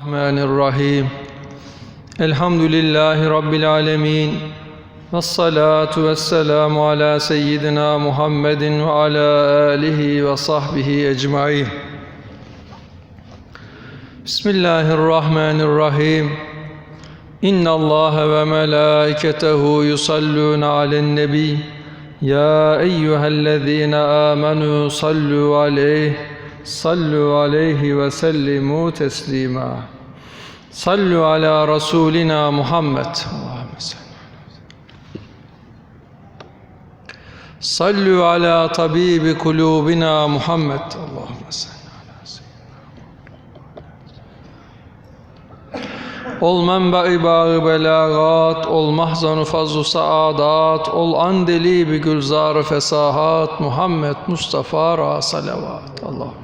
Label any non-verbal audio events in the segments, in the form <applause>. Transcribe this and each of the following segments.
الرحمن الرحيم. الحمد لله رب العالمين. والصلاة والسلام على سيدنا محمد وعلى آله وصحبه أجمعين. بسم الله الرحمن الرحيم. إن الله وملائكته يصلون على النبي. يا أيها الذين آمنوا صلوا عليه. sallu aleyhi ve sellimu teslima. Sallu ala Rasulina Muhammed. Sallu ala tabibi kulubina Muhammed. Ol menba-i bağı belagat, ol mahzanu fazlu saadat, ol andeli bi gülzar fesahat, Muhammed Mustafa ra salavat. Allahümme.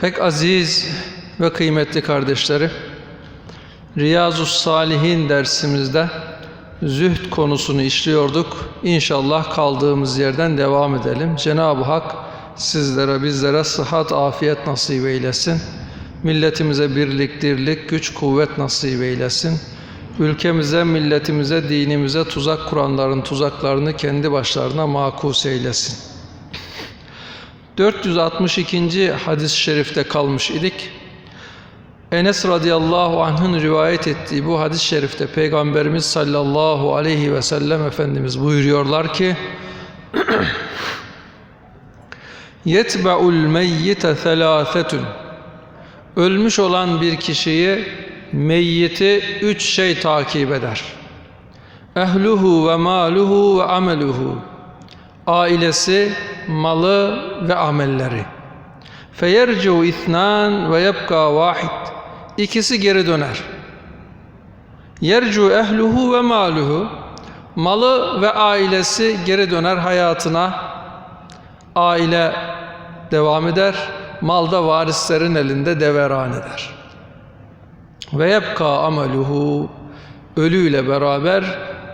Pek aziz ve kıymetli kardeşleri, Riyazu Salihin dersimizde zühd konusunu işliyorduk. İnşallah kaldığımız yerden devam edelim. Cenab-ı Hak sizlere, bizlere sıhhat, afiyet nasip eylesin. Milletimize birlik, dirlik, güç, kuvvet nasip eylesin. Ülkemize, milletimize, dinimize tuzak kuranların tuzaklarını kendi başlarına makus eylesin. 462. hadis-i şerifte kalmış idik. Enes radıyallahu anh'ın rivayet ettiği bu hadis-i şerifte Peygamberimiz sallallahu aleyhi ve sellem Efendimiz buyuruyorlar ki <clears throat> yetbe'ul meyyite thelâthetun Ölmüş olan bir kişiyi meyyiti üç şey takip eder. Ehluhu ve maluhu ve ameluhu Ailesi, malı ve amelleri. Feyerciu ithnan ve yebka vahid İkisi geri döner. Yercu ehluhu ve maluhu malı ve ailesi geri döner hayatına. Aile devam eder. Malda varislerin elinde deveran eder. Ve yebka ameluhu ölüyle beraber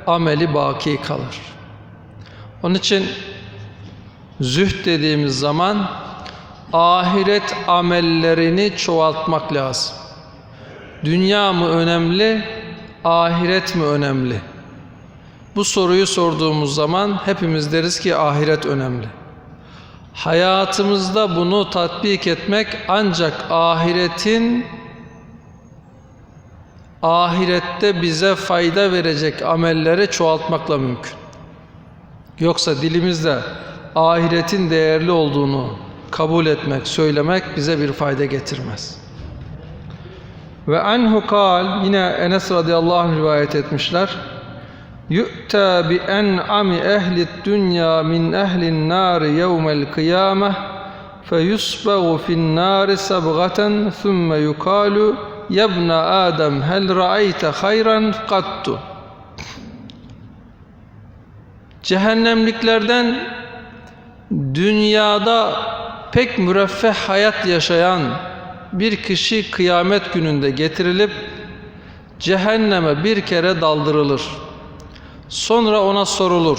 ameli baki kalır. Onun için zühd dediğimiz zaman ahiret amellerini çoğaltmak lazım. Dünya mı önemli, ahiret mi önemli? Bu soruyu sorduğumuz zaman hepimiz deriz ki ahiret önemli. Hayatımızda bunu tatbik etmek ancak ahiretin ahirette bize fayda verecek amelleri çoğaltmakla mümkün. Yoksa dilimizde ahiretin değerli olduğunu kabul etmek, söylemek bize bir fayda getirmez. Ve anhu kal yine Enes radıyallahu anh rivayet etmişler. Yu'ta bi en'ami ehli dünya min ehlin nar yevmel kıyameh feyusbagu fin nar sabgaten thumme yukalu yabna Adem hel ra'ayte hayran kattu Cehennemliklerden dünyada pek müreffeh hayat yaşayan bir kişi kıyamet gününde getirilip cehenneme bir kere daldırılır. Sonra ona sorulur.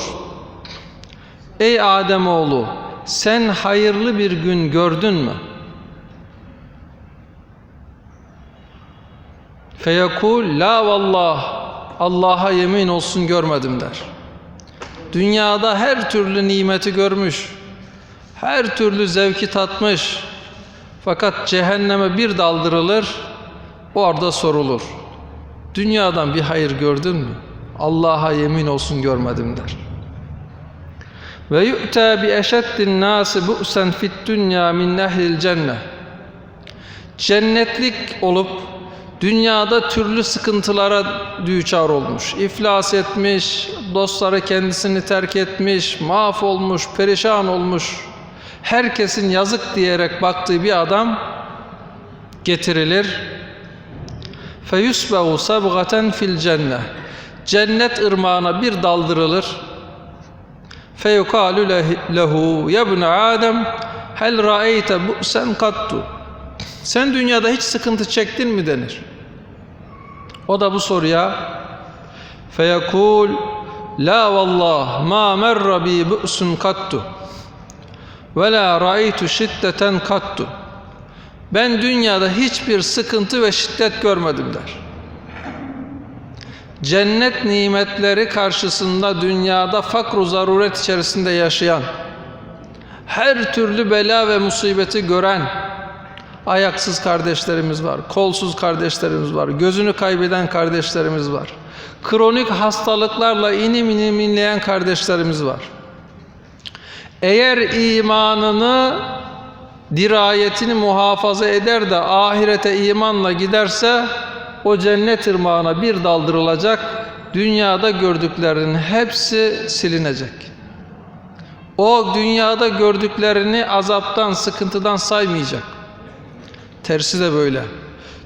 Ey Ademoğlu sen hayırlı bir gün gördün mü? Feyekul la vallah Allah'a yemin olsun görmedim der. Dünyada her türlü nimeti görmüş, her türlü zevki tatmış. Fakat cehenneme bir daldırılır, orada sorulur. Dünyadan bir hayır gördün mü? Allah'a yemin olsun görmedim der. Ve yu'ta bi eşeddin nasi bu'sen fit dünya min nehlil cennet. Cennetlik olup dünyada türlü sıkıntılara düçar olmuş, iflas etmiş, dostları kendisini terk etmiş, mahvolmuş, perişan olmuş, herkesin yazık diyerek baktığı bir adam getirilir. Feyusbehu sabgaten fil cennet. Cennet ırmağına bir daldırılır. Feyukalu lehu ya ibn Adem hel ra'eyte bu'sen kattu. Sen dünyada hiç sıkıntı çektin mi denir. O da bu soruya feyekul La vallah ma merra bi bu'sun kattu ve la ra'aytu şiddeten kattu. Ben dünyada hiçbir sıkıntı ve şiddet görmedim der. Cennet nimetleri karşısında dünyada fakru zaruret içerisinde yaşayan, her türlü bela ve musibeti gören ayaksız kardeşlerimiz var, kolsuz kardeşlerimiz var, gözünü kaybeden kardeşlerimiz var. Kronik hastalıklarla inim inim inleyen kardeşlerimiz var. Eğer imanını, dirayetini muhafaza eder de ahirete imanla giderse o cennet ırmağına bir daldırılacak, dünyada gördüklerinin hepsi silinecek. O dünyada gördüklerini azaptan, sıkıntıdan saymayacak. Tersi de böyle.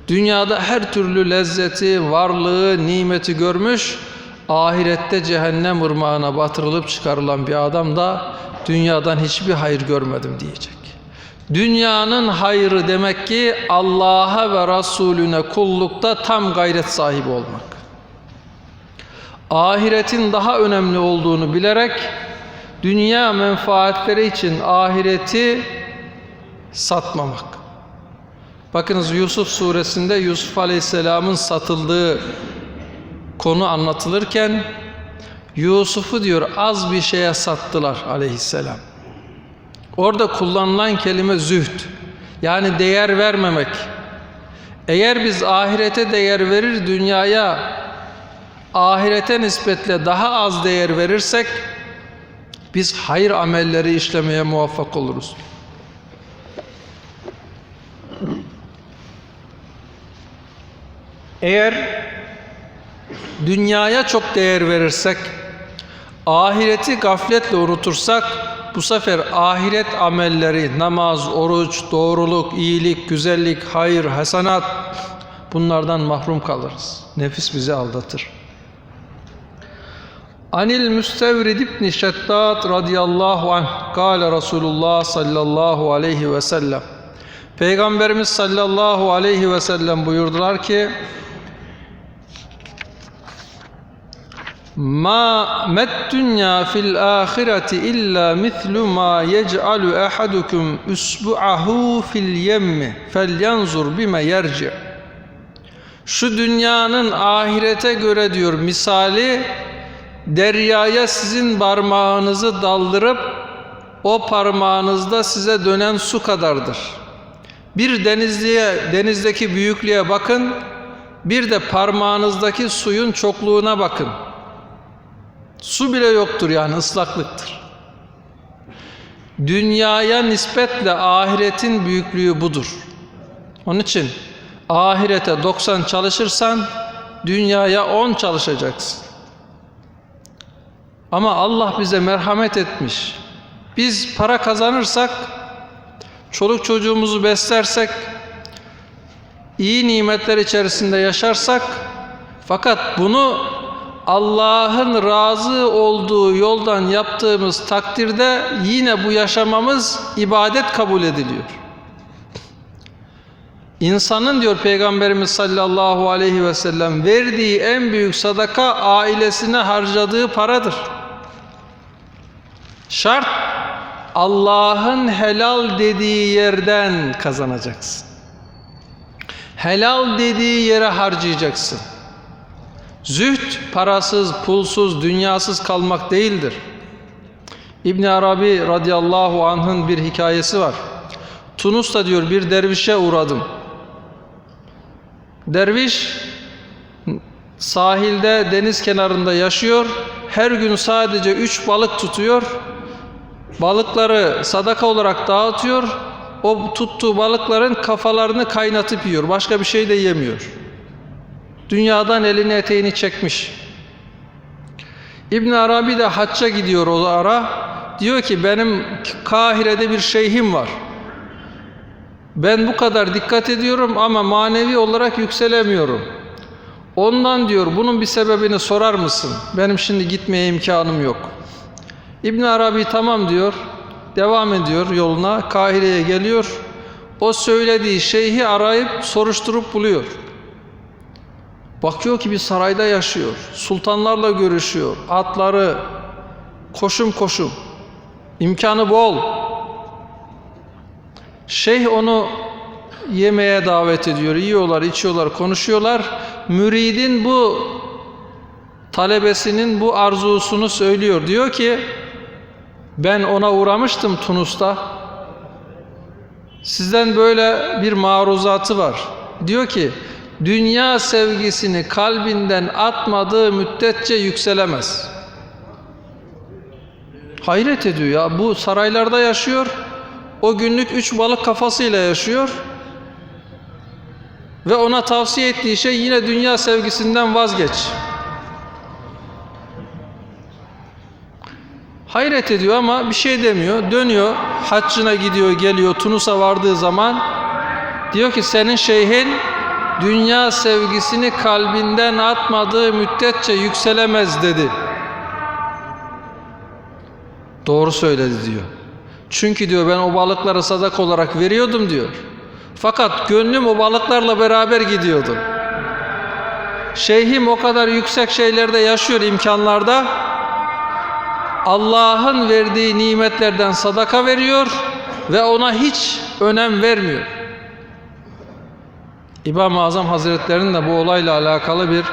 Dünyada her türlü lezzeti, varlığı, nimeti görmüş, ahirette cehennem ırmağına batırılıp çıkarılan bir adam da dünyadan hiçbir hayır görmedim diyecek. Dünyanın hayrı demek ki Allah'a ve Resulüne kullukta tam gayret sahibi olmak. Ahiretin daha önemli olduğunu bilerek dünya menfaatleri için ahireti satmamak. Bakınız Yusuf suresinde Yusuf Aleyhisselam'ın satıldığı konu anlatılırken Yusuf'u diyor az bir şeye sattılar aleyhisselam. Orada kullanılan kelime zühd. Yani değer vermemek. Eğer biz ahirete değer verir dünyaya ahirete nispetle daha az değer verirsek biz hayır amelleri işlemeye muvaffak oluruz. Eğer dünyaya çok değer verirsek, ahireti gafletle unutursak, bu sefer ahiret amelleri, namaz, oruç, doğruluk, iyilik, güzellik, hayır, hasanat bunlardan mahrum kalırız. Nefis bizi aldatır. Anil Müstevrid ibn Şeddat radıyallahu anh kâle Resulullah sallallahu aleyhi ve sellem Peygamberimiz sallallahu aleyhi ve sellem buyurdular ki Ma met dünya fil ahireti illa mislu ma yec'alu ahadukum usbu'ahu fil yemmi felyanzur bime yerci. Şu dünyanın ahirete göre diyor misali deryaya sizin parmağınızı daldırıp o parmağınızda size dönen su kadardır. Bir denizliğe, denizdeki büyüklüğe bakın, bir de parmağınızdaki suyun çokluğuna bakın. Su bile yoktur yani ıslaklıktır. Dünyaya nispetle ahiretin büyüklüğü budur. Onun için ahirete 90 çalışırsan dünyaya 10 çalışacaksın. Ama Allah bize merhamet etmiş. Biz para kazanırsak, çoluk çocuğumuzu beslersek, iyi nimetler içerisinde yaşarsak, fakat bunu Allah'ın razı olduğu yoldan yaptığımız takdirde yine bu yaşamamız ibadet kabul ediliyor. İnsanın diyor Peygamberimiz sallallahu aleyhi ve sellem verdiği en büyük sadaka ailesine harcadığı paradır. Şart Allah'ın helal dediği yerden kazanacaksın. Helal dediği yere harcayacaksın. Zühd parasız, pulsuz, dünyasız kalmak değildir. İbn Arabi radıyallahu anh'ın bir hikayesi var. Tunus'ta diyor bir dervişe uğradım. Derviş sahilde deniz kenarında yaşıyor. Her gün sadece üç balık tutuyor. Balıkları sadaka olarak dağıtıyor. O tuttuğu balıkların kafalarını kaynatıp yiyor. Başka bir şey de yemiyor. Dünyadan elini eteğini çekmiş. İbn Arabi de hacca gidiyor o ara. Diyor ki benim Kahire'de bir şeyhim var. Ben bu kadar dikkat ediyorum ama manevi olarak yükselemiyorum. Ondan diyor bunun bir sebebini sorar mısın? Benim şimdi gitmeye imkanım yok. İbn Arabi tamam diyor. Devam ediyor yoluna. Kahire'ye geliyor. O söylediği şeyhi arayıp soruşturup buluyor. Bakıyor ki bir sarayda yaşıyor. Sultanlarla görüşüyor. Atları koşum koşum. İmkanı bol. Şeyh onu yemeğe davet ediyor. Yiyorlar, içiyorlar, konuşuyorlar. Müridin bu talebesinin bu arzusunu söylüyor. Diyor ki ben ona uğramıştım Tunus'ta. Sizden böyle bir maruzatı var. Diyor ki dünya sevgisini kalbinden atmadığı müddetçe yükselemez. Hayret ediyor ya bu saraylarda yaşıyor. O günlük üç balık kafasıyla yaşıyor. Ve ona tavsiye ettiği şey yine dünya sevgisinden vazgeç. Hayret ediyor ama bir şey demiyor. Dönüyor, haccına gidiyor, geliyor. Tunus'a vardığı zaman diyor ki senin şeyhin dünya sevgisini kalbinden atmadığı müddetçe yükselemez dedi. Doğru söyledi diyor. Çünkü diyor ben o balıkları sadak olarak veriyordum diyor. Fakat gönlüm o balıklarla beraber gidiyordu. Şeyhim o kadar yüksek şeylerde yaşıyor imkanlarda. Allah'ın verdiği nimetlerden sadaka veriyor ve ona hiç önem vermiyor. İmam-ı Azam Hazretleri'nin de bu olayla alakalı bir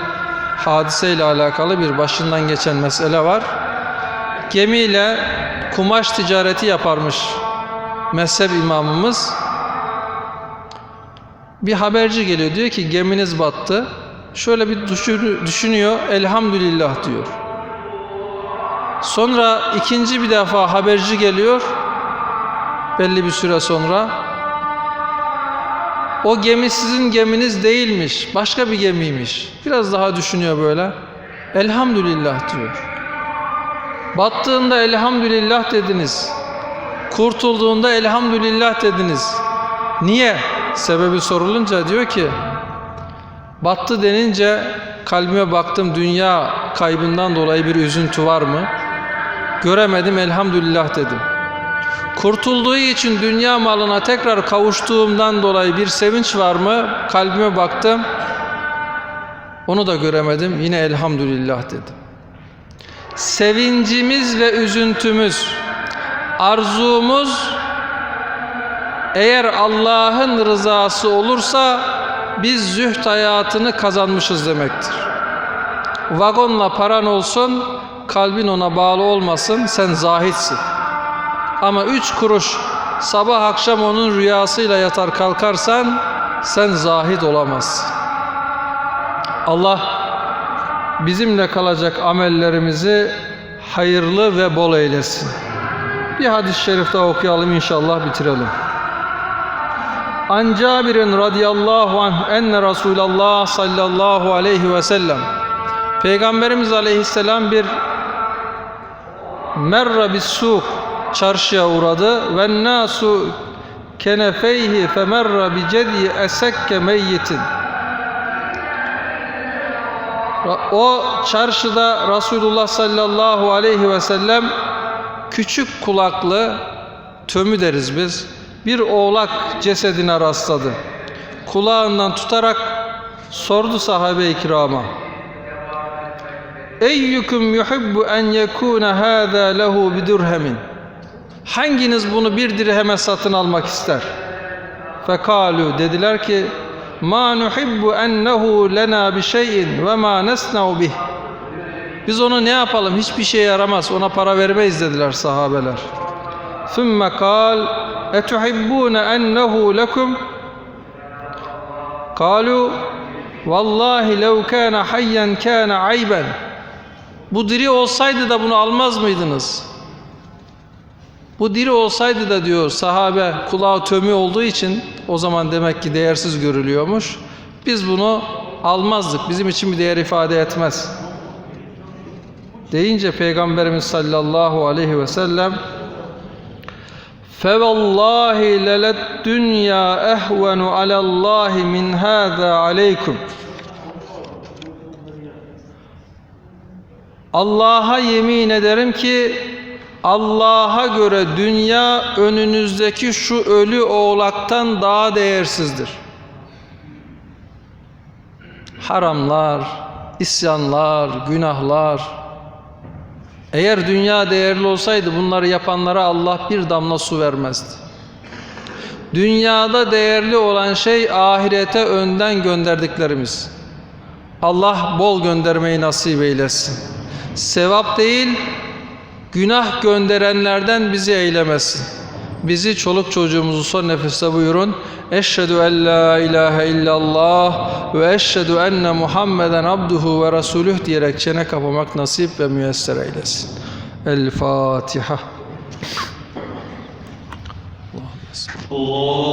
hadiseyle alakalı bir başından geçen mesele var. Gemiyle kumaş ticareti yaparmış mezhep imamımız. Bir haberci geliyor diyor ki geminiz battı. Şöyle bir düşünüyor elhamdülillah diyor. Sonra ikinci bir defa haberci geliyor. Belli bir süre sonra. O gemi sizin geminiz değilmiş. Başka bir gemiymiş. Biraz daha düşünüyor böyle. Elhamdülillah diyor. Battığında elhamdülillah dediniz. Kurtulduğunda elhamdülillah dediniz. Niye? Sebebi sorulunca diyor ki battı denince kalbime baktım dünya kaybından dolayı bir üzüntü var mı? Göremedim elhamdülillah dedim. Kurtulduğu için dünya malına tekrar kavuştuğumdan dolayı bir sevinç var mı? Kalbime baktım. Onu da göremedim. Yine elhamdülillah dedim. Sevincimiz ve üzüntümüz, arzumuz eğer Allah'ın rızası olursa biz zühd hayatını kazanmışız demektir. Vagonla paran olsun, kalbin ona bağlı olmasın, sen zahitsin. Ama üç kuruş sabah akşam onun rüyasıyla yatar kalkarsan sen zahid olamazsın. Allah bizimle kalacak amellerimizi hayırlı ve bol eylesin. Bir hadis-i şerif daha okuyalım inşallah bitirelim. An Cabir'in radıyallahu anh enne Resulallah sallallahu aleyhi ve sellem Peygamberimiz aleyhisselam bir merra bis suk çarşıya uğradı ve nasu kenefeyhi femerra bi cedi esekke meyyitin o çarşıda Resulullah sallallahu aleyhi ve sellem küçük kulaklı tömü deriz biz bir oğlak cesedine rastladı. Kulağından tutarak sordu sahabe-i kirama. Eyyukum yuhibbu en yekuna hâzâ lehu bidurhemin. Hanginiz bunu bir dirheme satın almak ister? Fekalu dediler ki ma nuhibbu ennehu lena bi şeyin ve ma nesna'u bih. Biz onu ne yapalım? Hiçbir şey yaramaz. Ona para vermeyiz dediler sahabeler. Sümme kal etuhibbune ennehu lekum Kalu Vallahi lev kana hayyen kana ayben Bu diri olsaydı da bunu almaz mıydınız? Bu diri olsaydı da diyor sahabe kulağı tömü olduğu için o zaman demek ki değersiz görülüyormuş. Biz bunu almazdık. Bizim için bir değer ifade etmez. Deyince Peygamberimiz sallallahu aleyhi ve sellem فَوَاللّٰهِ لَلَدْ دُنْيَا اَهْوَنُ عَلَى اللّٰهِ مِنْ هَذَا عَلَيْكُمْ Allah'a yemin ederim ki Allah'a göre dünya önünüzdeki şu ölü oğlaktan daha değersizdir. haramlar, isyanlar, günahlar. Eğer dünya değerli olsaydı bunları yapanlara Allah bir damla su vermezdi. Dünyada değerli olan şey ahirete önden gönderdiklerimiz. Allah bol göndermeyi nasip eylesin. Sevap değil, günah gönderenlerden bizi eylemesin. Bizi çoluk çocuğumuzu son nefeste buyurun. Eşhedü en la ilahe illallah ve eşhedü enne Muhammeden abduhu ve resulüh diyerek çene kapamak nasip ve müyesser eylesin. El Fatiha. Allah